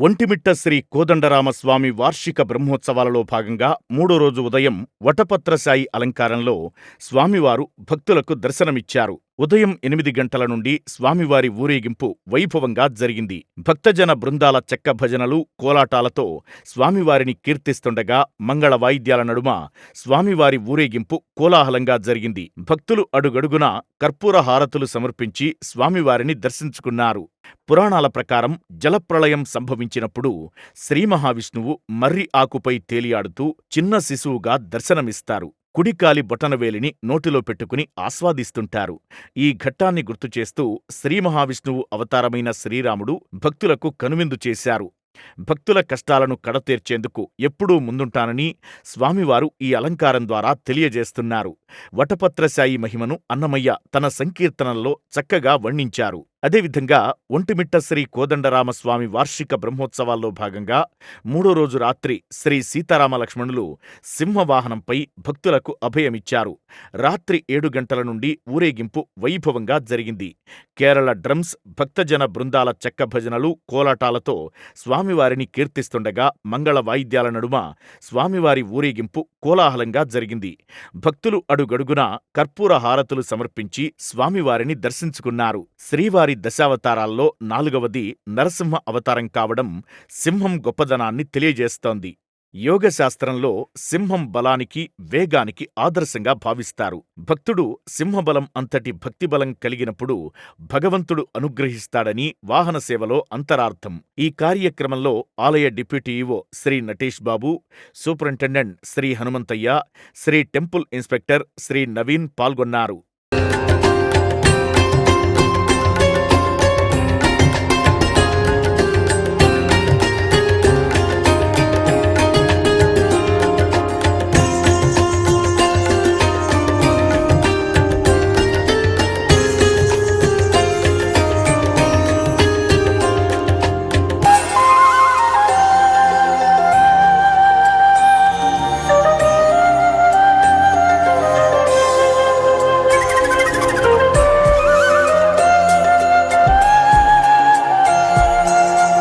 ఒంటిమిట్ట శ్రీ కోదండరామస్వామి వార్షిక బ్రహ్మోత్సవాలలో భాగంగా మూడో రోజు ఉదయం వటపత్రశాయి అలంకారంలో స్వామివారు భక్తులకు దర్శనమిచ్చారు. ఉదయం ఎనిమిది గంటల నుండి స్వామివారి ఊరేగింపు వైభవంగా జరిగింది. భక్తజన బృందాల చెక్క భజనలు కోలాటాలతో స్వామివారిని కీర్తిస్తుండగా మంగళ వాయిద్యాల నడుమ స్వామివారి ఊరేగింపు కోలాహలంగా జరిగింది. భక్తులు అడుగడుగునా కర్పూర హారతులు సమర్పించి స్వామివారిని దర్శించుకున్నారు. పురాణాల ప్రకారం జలప్రళయం సంభవించినప్పుడు శ్రీమహావిష్ణువు మర్రి ఆకుపై తేలియాడుతూ చిన్న శిశువుగా దర్శనమిస్తారు. కుడికాలి బొటనవేలిని నోటిలో పెట్టుకుని ఆస్వాదిస్తుంటారు. ఈ ఘట్టాన్ని గుర్తుచేస్తూ శ్రీ మహావిష్ణువు అవతారమైన శ్రీరాముడు భక్తులకు కనువిందు చేశారు. భక్తుల కష్టాలను కడతీర్చేందుకు ఎప్పుడూ ముందుంటానని స్వామివారు ఈ అలంకారం ద్వారా తెలియజేస్తున్నారు. వటపత్రశాయి మహిమను అన్నమయ్య తన సంకీర్తనల్లో చక్కగా వర్ణించారు. అదేవిధంగా ఒంటిమిట్ట శ్రీ కోదండరామస్వామి వార్షిక బ్రహ్మోత్సవాల్లో భాగంగా మూడో రోజు రాత్రి శ్రీ సీతారామ లక్ష్మణులు సింహవాహనంపై భక్తులకు అభయమిచ్చారు. రాత్రి ఏడు గంటల నుండి ఊరేగింపు వైభవంగా జరిగింది. కేరళ డ్రమ్స్ భక్తజన బృందాల చెక్క భజనలు కోలాటాలతో స్వామివారిని కీర్తిస్తుండగా మంగళ వాయిద్యాల నడుమ స్వామివారి ఊరేగింపు కోలాహలంగా జరిగింది. భక్తులు అడుగడుగునా కర్పూర హారతులు సమర్పించి స్వామివారిని దర్శించుకున్నారు. శ్రీవారి దశావతారాల్లో నాలుగవది నరసింహ అవతారం కావడం సింహం గొప్పదనాన్ని తెలియజేస్తోంది. యోగశాస్త్రంలో సింహం బలానికి వేగానికి ఆదర్శంగా భావిస్తారు. భక్తుడు సింహబలం అంతటి భక్తిబలం కలిగినప్పుడు భగవంతుడు అనుగ్రహిస్తాడని వాహన సేవలో అంతరార్థం. ఈ కార్యక్రమంలో ఆలయ deputy EO Shri Natesh Babu superintendent Shri Hanumanthaiah Shri temple inspector Shri Naveen పాల్గొన్నారు.